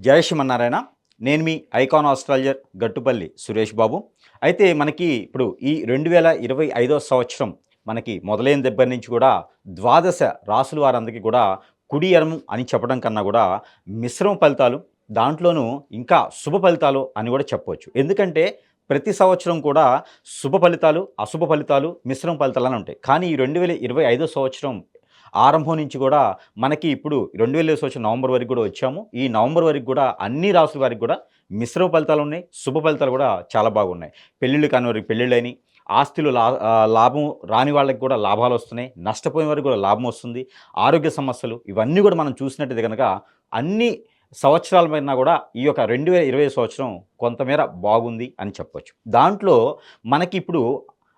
జయ శ్రీమన్నారాయణ. నేను మీ icon astrologer Gattupalli Suresh Babu. అయితే మనకి ఇప్పుడు ఈ రెండు వేల ఇరవై ఐదో సంవత్సరం మనకి మొదలైన దగ్గర నుంచి కూడా ద్వాదశ రాసుల వారందరికీ కూడా కుడి ఎరము అని చెప్పడం కన్నా కూడా మిశ్రమ ఫలితాలు దాంట్లోనూ ఇంకా శుభ ఫలితాలు అని కూడా చెప్పవచ్చు ఎందుకంటే ప్రతి సంవత్సరం కూడా శుభ ఫలితాలు అశుభ ఫలితాలు మిశ్రమ ఫలితాలు అని ఉంటాయి. కానీ ఈ రెండు వేల ఇరవై ఐదో సంవత్సరం ఆరంభం నుంచి కూడా మనకి ఇప్పుడు రెండు వేల సంవత్సరం నవంబర్ వరకు కూడా వచ్చాము. ఈ నవంబర్ వరకు కూడా అన్ని రాసుల వారికి కూడా మిశ్రమ ఫలితాలు ఉన్నాయి శుభ ఫలితాలు కూడా చాలా బాగున్నాయి. పెళ్ళిళ్ళు కాని వారికి పెళ్ళిళ్ళని ఆస్తులు లా లాభం రాని వాళ్ళకి కూడా లాభాలు వస్తున్నాయి. నష్టపోయిన వారికి కూడా లాభం వస్తుంది. ఆరోగ్య సమస్యలు ఇవన్నీ కూడా మనం చూసినట్టయితే కనుక అన్ని సంవత్సరాల పైన కూడా ఈ యొక్క రెండు వేల ఇరవై సంవత్సరం కొంతమేర బాగుంది అని చెప్పొచ్చు. దాంట్లో మనకి ఇప్పుడు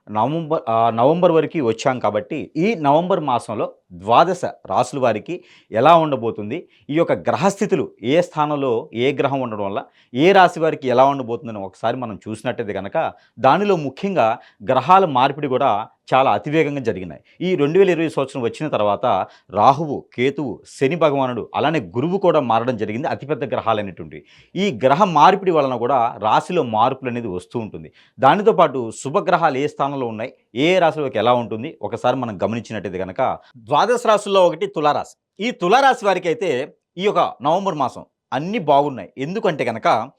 నవంబర్ నవంబర్ వరకు వచ్చాం కాబట్టి ఈ నవంబర్ మాసంలో ద్వాదశ రాసుల వారికి ఎలా ఉండబోతుంది? ఈ యొక్క గ్రహస్థితులు ఏ స్థానంలో ఏ గ్రహం ఉండడం వల్ల ఏ రాశి వారికి ఎలా ఉండబోతుందని ఒకసారి మనం చూసినట్టయితే కనుక దానిలో ముఖ్యంగా గ్రహాల మార్పిడి కూడా చాలా అతివేగంగా జరిగినాయి. ఈ రెండు వేల ఇరవై సంవత్సరం వచ్చిన తర్వాత రాహువు కేతువు శని భగవానుడు అలానే గురువు కూడా మారడం జరిగింది అతిపెద్ద గ్రహాలైనటువంటి ఈ గ్రహ మార్పిడి వలన కూడా రాశిలో మార్పులు అనేది వస్తూ ఉంటుంది. దానితో పాటు శుభగ్రహాలు ఏ స్థానంలో ఉన్నాయి? ఏ రాశిలోకి ఎలా ఉంటుంది? ఒకసారి మనం గమనించినట్టయితే కనుక ద్వాదశ రాశుల్లో ఒకటి తులారాశి. ఈ తులారాశి వారికి అయితే ఈ యొక్క నవంబర్ మాసం అన్నీ బాగున్నాయి. ఎందుకంటే కనుక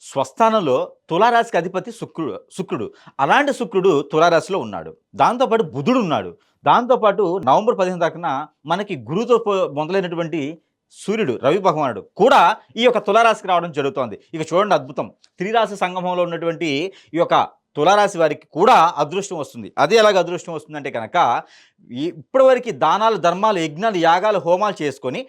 స్వస్థానంలో తులారాశికి అధిపతి శుక్రుడు శుక్రుడు. అలాంటి శుక్రుడు తులారాశిలో ఉన్నాడు. దాంతోపాటు బుధుడు ఉన్నాడు. దాంతోపాటు నవంబర్ పదిహేను దాకా మనకి గురుతో పో- మొదలైనటువంటి సూర్యుడు రవి భగవానుడు కూడా ఈ యొక్క తులారాశికి రావడం జరుగుతోంది. ఇక చూడండి అద్భుతం. త్రిరాశి సంగమంలో ఉన్నటువంటి ఈ యొక్క తులారాశి వారికి కూడా అదృష్టం వస్తుంది. అది ఎలాగ అదృష్టం వస్తుందంటే కనుక ఇప్పటివరకు దానాలు ధర్మాలు యజ్ఞాలు యాగాలు హోమాలు చేసుకొని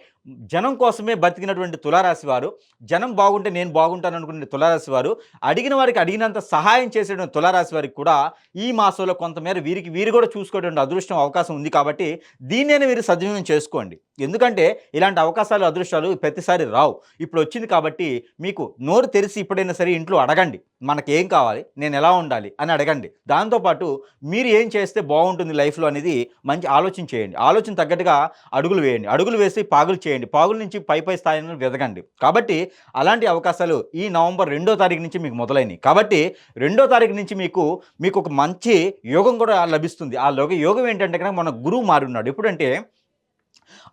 జనం కోసమే బతికినటువంటి తులారాశి వారు జనం బాగుంటే నేను బాగుంటాను అనుకునే తులారాశి వారు అడిగిన వారికి అడిగినంత సహాయం చేసేటువంటి తులారాశి వారికి కూడా ఈ మాసంలో కొంతమేర వీరికి వీరు కూడా చూసుకోవడానికి అదృష్టం అవకాశం ఉంది కాబట్టి దీన్నైనా వీరు సద్వినియోగం చేసుకోండి. ఎందుకంటే ఇలాంటి అవకాశాలు అదృష్టాలు ప్రతిసారి రావు. ఇప్పుడు వచ్చింది కాబట్టి మీకు నోరు తెరిచి ఇప్పుడైనా సరే ఇంట్లో అడగండి. మనకి ఏం కావాలి? నేను ఎలా ఉండాలి? అని అడగండి. దాంతోపాటు మీరు ఏం చేస్తే బాగుంటుంది లైఫ్లో అనేది మంచి ఆలోచన చేయండి. ఆలోచన తగ్గట్టుగా అడుగులు వేయండి. అడుగులు వేసి పాగులు చేయండి. పాగుల నుంచి పై పై స్థాయిని వెదగండి కాబట్టి అలాంటి అవకాశాలు ఈ నవంబర్ రెండో తారీఖు నుంచి మీకు మొదలైనవి కాబట్టి రెండో తారీఖు నుంచి మీకు మీకు ఒక మంచి యోగం కూడా లభిస్తుంది. ఆ యోగ యోగం ఏంటంటే కనుక మన గురువు మారి ఉన్నాడు. ఎప్పుడంటే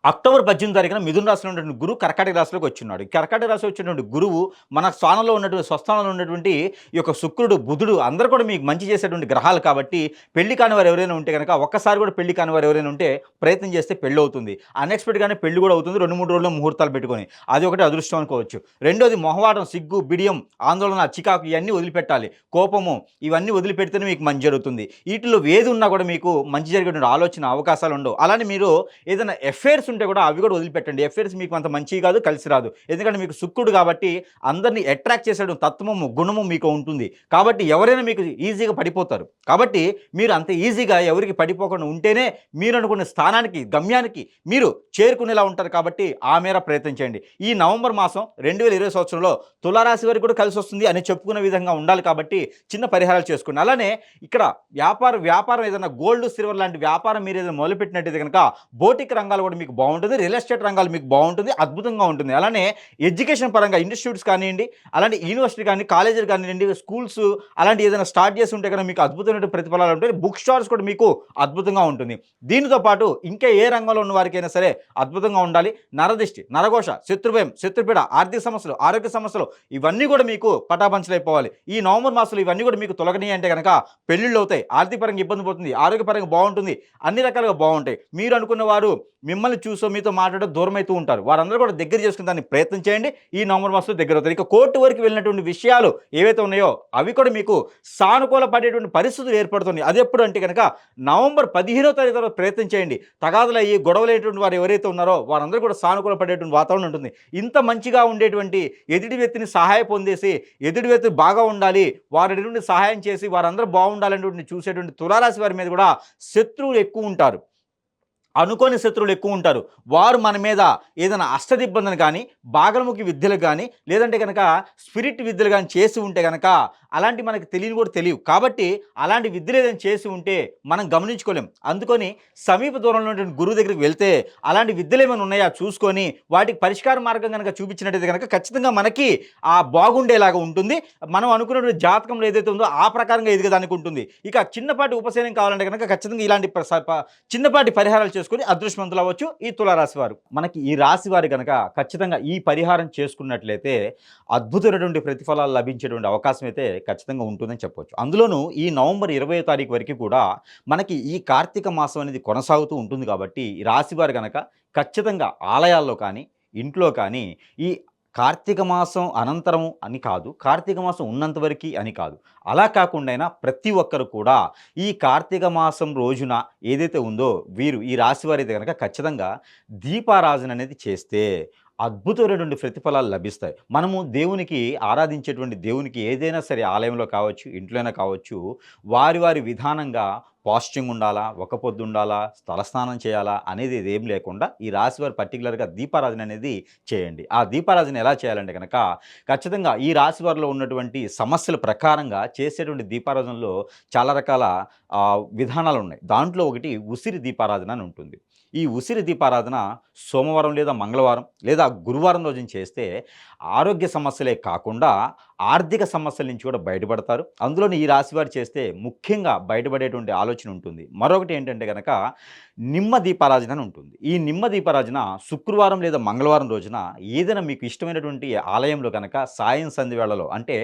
అక్టోబర్ పద్దెనిమిది తారీఖున మిథున రాశిలో ఉన్నటువంటి గురువు కర్కాటక రాశిలోకి వచ్చినాడు. కర్కాటక రాశి వచ్చినటువంటి గురువు మన స్థానంలో ఉన్నటువంటి స్వస్థానంలో ఉన్నటువంటి ఈ యొక్క శుక్రుడు బుధుడు అందరూ కూడా మీకు మంచి చేసేటువంటి గ్రహాలు కాబట్టి పెళ్ళి కాని వారు ఎవరైనా ఉంటే కనుక ఒక్కసారి కూడా పెళ్ళి కాని వారు ఎవరైనా ఉంటే ప్రయత్నం చేస్తే పెళ్ళి అవుతుంది. అన్ఎక్స్పెక్ట్గానే పెళ్ళి కూడా అవుతుంది. రెండు మూడు రోజుల్లో ముహూర్తాలు పెట్టుకొని. అది ఒకటి అదృష్టం అనుకోవచ్చు. రెండోది మొహవాటం సిగ్గు బిడియం ఆందోళన చికాకు ఇవన్నీ వదిలిపెట్టాలి. కోపము ఇవన్నీ వదిలిపెడితేనే మీకు మంచి జరుగుతుంది. వీటిలో ఏది ఉన్నా కూడా మీకు మంచి జరిగేటువంటి ఆలోచన అవకాశాలు ఉండవు. అలానే మీరు ఏదైనా ఎఫైర్స్ ఉంటే కూడా అవి కూడా వదిలిపెట్టండి. ఎఫైర్స్ మీకు అంత మంచి కాదు కలిసి రాదు. ఎందుకంటే మీకు శుక్రుడు కాబట్టి అందరినీ అట్రాక్ట్ చేసేయడం తత్వము గుణము మీకు ఉంటుంది. కాబట్టి ఎవరైనా మీకు ఈజీగా పడిపోతారు. కాబట్టి మీరు అంత ఈజీగా ఎవరికి పడిపోకుండా ఉంటేనే మీరు అనుకున్న స్థానానికి గమ్యానికి మీరు చేరుకునేలా ఉంటారు కాబట్టి ఆ మేర ప్రయత్నం చేయండి. ఈ నవంబర్ మాసం రెండు వేల ఇరవై సంవత్సరంలో తులారాశి వారికి కూడా కలిసి వస్తుంది అని చెప్పుకునే విధంగా ఉండాలి కాబట్టి చిన్న పరిహారాలు చేసుకోండి. అలానే ఇక్కడ వ్యాపార వ్యాపారం ఏదైనా గోల్డ్ సిల్వర్ లాంటి వ్యాపారం మీరు ఏదైనా మొదలుపెట్టినట్టయితే కనుక బోటిక్ రంగాలు కూడా మీకు బాగుంటుంది. రియల్ ఎస్టేట్ రంగాలు మీకు బాగుంటుంది. అద్భుతంగా ఉంటుంది. అలానే ఎడ్యుకేషన్ పరంగా ఇన్స్టిట్యూట్స్ కానివ్వండి అలాంటి యూనివర్సిటీ కానీ కాలేజీలు కానివ్వండి స్కూల్స్ అలాంటి ఏదైనా స్టార్ట్ చేసి ఉంటే కనుక మీకు అద్భుతమైన ప్రతిఫలాలు ఉంటాయి. బుక్ స్టాల్స్ కూడా మీకు అద్భుతంగా ఉంటుంది. దీనితో పాటు ఇంకా ఏ రంగంలో ఉన్న వారికైనా సరే అద్భుతంగా ఉండాలి. నరదిష్టి నరఘోష శత్రుభయం శత్రుపీడ ఆర్థిక సమస్యలు ఆరోగ్య సమస్యలు ఇవన్నీ కూడా మీకు పటాపంచలైపోవాలి. ఈ నవంబర్ మాసంలో ఇవన్నీ కూడా మీకు తొలగని అంటే కనుక పెళ్ళిళ్ళు అవుతాయి. ఆర్థిక పరంగా ఇబ్బంది పోతుంది ఆరోగ్యపరంగా బాగుంటుంది. అన్ని రకాలుగా బాగుంటాయి. మీరు అనుకున్న వారు మిమ్మల్ని చూసో మీతో మాట్లాడడం దూరం అవుతూ ఉంటారు. వారందరూ కూడా దగ్గర చేసుకుని దాన్ని ప్రయత్నం చేయండి. ఈ నవంబర్ మాసంలో దగ్గర అవుతారు. ఇక కోర్టు వరకు వెళ్ళినటువంటి విషయాలు ఏవైతే ఉన్నాయో అవి కూడా మీకు సానుకూల పడేటువంటి పరిస్థితులు ఏర్పడుతున్నాయి. అది ఎప్పుడు అంటే కనుక నవంబర్ పదిహేనో తారీఖు తర్వాత ప్రయత్నం చేయండి. తగాదులు అయ్యి గొడవలేటువంటి వారు ఎవరైతే ఉన్నారో వారందరూ కూడా సానుకూల పడేటువంటి వాతావరణం ఉంటుంది. ఇంత మంచిగా ఉండేటువంటి ఎదుటి వ్యక్తిని సహాయ పొందేసి ఎదుటి వ్యక్తి బాగా ఉండాలి వారి నుండి సహాయం చేసి వారందరూ బాగుండాలనేటువంటి చూసేటువంటి తులారాశి వారి మీద కూడా శత్రువులు ఎక్కువ ఉంటారు. అనుకోని శత్రువులు ఎక్కువ ఉంటారు. వారు మన మీద ఏదైనా అష్టదిబ్బందిని కానీ బాగలముఖి విద్యలు కానీ లేదంటే కనుక స్పిరిట్ విద్యలు కానీ చేసి ఉంటే కనుక అలాంటి మనకి తెలియని కూడా తెలియవు. కాబట్టి అలాంటి విద్యలు ఏదైనా చేసి ఉంటే మనం గమనించుకోలేం. అందుకని సమీప దూరంలో ఉన్నటువంటి గురువు దగ్గరికి వెళ్తే అలాంటి విద్యలు ఏమైనా ఉన్నాయా చూసుకొని వాటికి పరిష్కార మార్గం కనుక చూపించినట్టయితే కనుక ఖచ్చితంగా మనకి ఆ బాగుండేలాగా ఉంటుంది. మనం అనుకున్నటువంటి జాతకంలో ఏదైతే ఉందో ఆ ప్రకారంగా ఎదిగేదానికి ఉంటుంది. ఇక చిన్నపాటి ఉపశమనం కావాలంటే కనుక ఖచ్చితంగా ఇలాంటి చిన్నపాటి పరిహారాలు చేసుకుని అదృష్టవంతులు అవ్వచ్చు ఈ తులారాశి వారు. మనకి ఈ రాశి వారు కనుక ఖచ్చితంగా ఈ పరిహారం చేసుకున్నట్లయితే అద్భుతమైనటువంటి ప్రతిఫలాలు లభించేటువంటి అవకాశం అయితే ఖచ్చితంగా ఉంటుందని చెప్పొచ్చు. అందులోనూ ఈ నవంబర్ ఇరవై తారీఖు వరకు కూడా మనకి ఈ కార్తీక మాసం అనేది కొనసాగుతూ ఉంటుంది కాబట్టి ఈ రాశి వారు కనుక ఖచ్చితంగా ఆలయాల్లో కానీ ఇంట్లో కానీ ఈ కార్తీక మాసం అనంతరం అని కాదు కార్తీక మాసం ఉన్నంత వరకు అని కాదు. అలా కాకుండా ప్రతి ఒక్కరు కూడా ఈ కార్తీక మాసం రోజున ఏదైతే ఉందో వీరు ఈ రాశి వారి కనుక ఖచ్చితంగా దీపారాజన అనేది చేస్తే అద్భుతమైనటువంటి ప్రతిఫలాలు లభిస్తాయి. మనము దేవునికి ఆరాధించేటువంటి దేవునికి ఏదైనా సరే ఆలయంలో కావచ్చు ఇంట్లోనే కావచ్చు వారి వారి విధానంగా పాస్టింగ్ ఉండాలా? ఒక పొద్దు ఉండాలా? తలస్నానం చేయాలా? అనేది ఏం లేకుండా ఈ రాశి వారు పర్టికులర్గా దీపారాధన అనేది చేయండి. ఆ దీపారాధన ఎలా చేయాలంటే కనుక ఖచ్చితంగా ఈ రాశి వారిలో ఉన్నటువంటి సమస్యల ప్రకారంగా చేసేటువంటి దీపారాధనలో చాలా రకాల విధానాలు ఉన్నాయి. దాంట్లో ఒకటి ఉసిరి దీపారాధన అని ఉంటుంది. ఈ ఉసిరి దీపారాధన సోమవారం లేదా మంగళవారం లేదా గురువారం రోజున చేస్తే ఆరోగ్య సమస్యలే కాకుండా ఆర్థిక సమస్యల నుంచి కూడా బయటపడతారు. అందులోని ఈ రాశి వారు చేస్తే ముఖ్యంగా బయటపడేటువంటి ఆలోచన ఉంటుంది. మరొకటి ఏంటంటే కనుక నిమ్మ దీపారాజన అని ఉంటుంది. ఈ నిమ్మ దీపారాజన శుక్రవారం లేదా మంగళవారం రోజున ఏదైనా మీకు ఇష్టమైనటువంటి ఆలయంలో కనుక సాయం సంధి వేళలో అంటే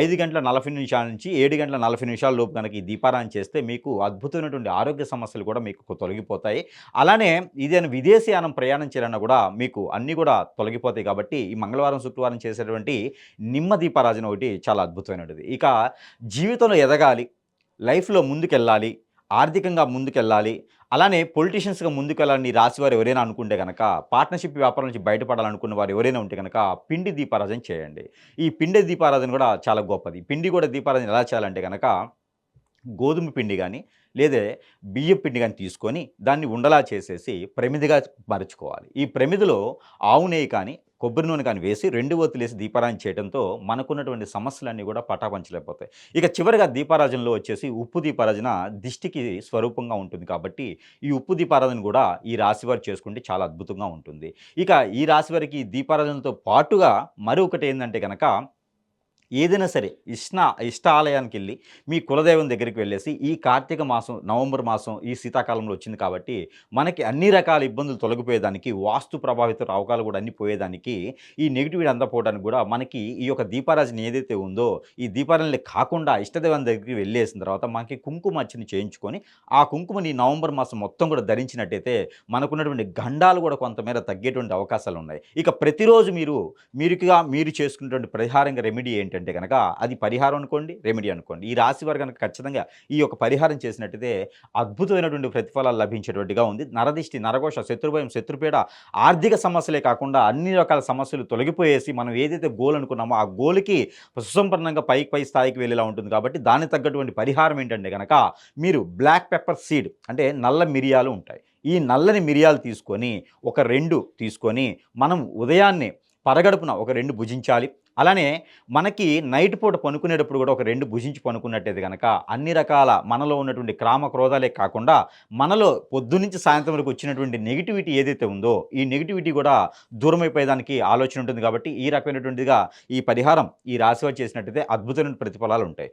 ఐదు గంటల నలభై నిమిషాల నుంచి ఏడు గంటల నలభై నిమిషాల లోపు కనుక ఈ దీపారాయణ చేస్తే మీకు అద్భుతమైనటువంటి ఆరోగ్య సమస్యలు కూడా మీకు తొలగిపోతాయి. అలానే ఇదేనా విదేశీయానం ప్రయాణం చేయాలన్నా కూడా మీకు అన్నీ కూడా తొలగిపోతాయి కాబట్టి ఈ మంగళవారం శుక్రవారం చేసేటువంటి నిమ్మ దీపారాజన ఒకటి చాలా అద్భుతమైనది ఇక జీవితంలో ఎదగాలి లైఫ్లో ముందుకెళ్ళాలి ఆర్థికంగా ముందుకెళ్ళాలి అలానే పొలిటీషియన్స్గా ముందుకెళ్ళాలని రాశివారు ఎవరైనా అనుకుంటే కనుక పార్ట్నర్షిప్ వ్యాపారం నుంచి బయటపడాలనుకున్న వారు ఎవరైనా ఉంటే కనుక పిండి దీపారాధన చేయండి. ఈ పిండి దీపారాధన కూడా చాలా గొప్పది. పిండి కూడా దీపారాధన ఎలా చేయాలంటే కనుక గోధుమ పిండి కానీ లేదా బియ్యం పిండి కానీ తీసుకొని దాన్ని ఉండలా చేసేసి ప్రమిదిగా మరుచుకోవాలి. ఈ ప్రమిదిలో ఆవు నెయ్యి కానీ కొబ్బరి నూనె కానీ వేసి రెండు ఒత్తులేసి దీపారాధన చేయడంతో మనకున్నటువంటి సమస్యలన్నీ కూడా పటాపంచలేకపోతాయి. ఇక చివరిగా దీపారాజనలో వచ్చేసి ఉప్పు దీపారాజన దిష్టికి స్వరూపంగా ఉంటుంది కాబట్టి ఈ ఉప్పు దీపారాధన కూడా ఈ రాశివారు చేసుకుంటే చాలా అద్భుతంగా ఉంటుంది. ఇక ఈ రాశివారికి దీపారాధనతో పాటుగా మరొకటి ఏంటంటే కనుక ఏదైనా సరే ఇష్ట ఇష్ట ఆలయానికి వెళ్ళి మీ కులదైవం దగ్గరికి వెళ్ళేసి ఈ కార్తీక మాసం నవంబర్ మాసం ఈ శీతాకాలంలో వచ్చింది కాబట్టి మనకి అన్ని రకాల ఇబ్బందులు తొలగిపోయేదానికి వాస్తు ప్రభావిత రావకాలు కూడా అన్ని పోయేదానికి ఈ నెగిటివిటీ అందపోవడానికి కూడా మనకి ఈ యొక్క దీపారాజన ఏదైతే ఉందో ఈ దీపారాజన కాకుండా ఇష్టదైవం దగ్గరికి వెళ్ళేసిన తర్వాత మనకి కుంకుమ అర్చన చేయించుకొని ఆ కుంకుమని నవంబర్ మాసం మొత్తం కూడా ధరించినట్టయితే మనకున్నటువంటి గండాలు కూడా కొంతమేర తగ్గేటువంటి అవకాశాలు ఉన్నాయి ఇక ప్రతిరోజు మీరు మీరుగా మీరు చేసుకున్నటువంటి పరిహారంగా రెమెడీ ఏంటంటే కనుక అది పరిహారం అనుకోండి రెమెడీ అనుకోండి. ఈ రాశి వారు కనుక ఖచ్చితంగా ఈ యొక్క పరిహారం చేసినట్టయితే అద్భుతమైనటువంటి ప్రతిఫలాలు లభించేటువంటిగా ఉంది. నరదిష్టి నరఘోష శత్రుభయం శత్రుపీడ ఆర్థిక సమస్యలే కాకుండా అన్ని రకాల సమస్యలు తొలగిపోయేసి మనం ఏదైతే గోల్ అనుకున్నామో ఆ గోల్కి సుసంపన్నంగా పైకి పై స్థాయికి వెళ్ళేలా ఉంటుంది కాబట్టి దానికి తగ్గటువంటి పరిహారం ఏంటంటే కనుక మీరు బ్లాక్ పెప్పర్ సీడ్ అంటే నల్ల మిరియాలు ఉంటాయి. ఈ నల్లని మిరియాలు తీసుకొని ఒక రెండు తీసుకొని మనం ఉదయాన్నే పరగడుపున ఒక రెండు భుజించాలి. అలానే మనకి నైట్ పూట పనుకునేటప్పుడు కూడా ఒక రెండు భుజించి పనుకున్నట్టయితే కనుక అన్ని రకాల మనలో ఉన్నటువంటి క్రామ క్రోధాలే కాకుండా మనలో పొద్దునుంచి సాయంత్రం వరకు వచ్చినటువంటి నెగిటివిటీ ఏదైతే ఉందో ఈ నెగిటివిటీ కూడా దూరం అయిపోయేదానికి ఆలోచన ఉంటుంది కాబట్టి ఈ రకమైనటువంటిదిగా ఈ పరిహారం ఈ రాశివారు చేసినట్టయితే అద్భుతమైన ప్రతిఫలాలు ఉంటాయి.